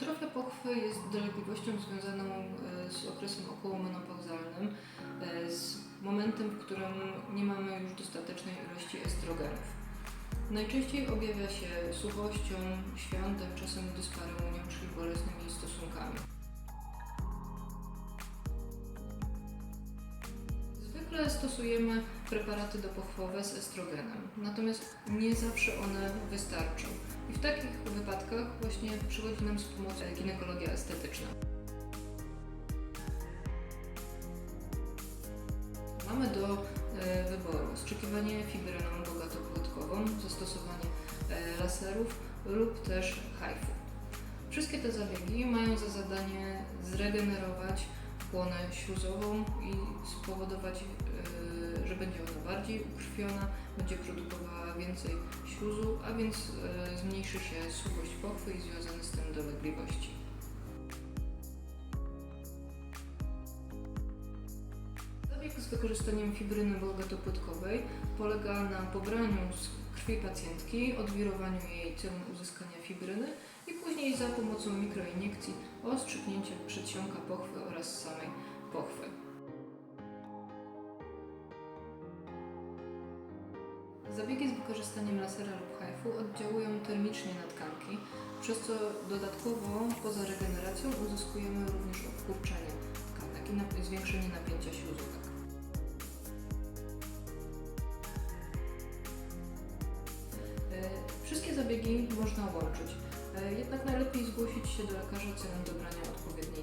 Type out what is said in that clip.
Atrofia pochwy jest dolegliwością związaną e, z okresem okołomenopauzalnym, e, z momentem, w którym nie mamy już dostatecznej ilości estrogenów. Najczęściej objawia się suchością, świątem, czasem dyspareunią, czyli bolesnymi stosunkami. Zwykle stosujemy preparaty dopochwowe z estrogenem, natomiast nie zawsze one wystarczą. I w takich wypadkach właśnie przychodzi nam z pomocą ginekologia estetyczna. Mamy do e, wyboru strzykiwanie fibryną bogatopłytkową, zastosowanie e, laserów lub też hajfu. Wszystkie te zabiegi mają za zadanie zregenerować płonę śluzową i spowodować, e, że będzie ona bardziej ukrwiona, będzie produkowała więcej śluzu, a więc e, zmniejszy się suchość pochwy i związane z tym dolegliwości. Zabieg z wykorzystaniem fibryny bogatopłytkowej polega na pobraniu z krwi pacjentki, odwirowaniu jej celem uzyskania fibryny i później za pomocą mikroiniekcji ostrzyknięcie przedsionka pochwy oraz samej Zabiegi z wykorzystaniem lasera lub hajfu oddziałują termicznie na tkanki, przez co dodatkowo poza regeneracją uzyskujemy również obkurczenie tkanek i zwiększenie napięcia śluzówek. E, Wszystkie zabiegi można łączyć, e, jednak najlepiej zgłosić się do lekarza celem dobrania odpowiedniej.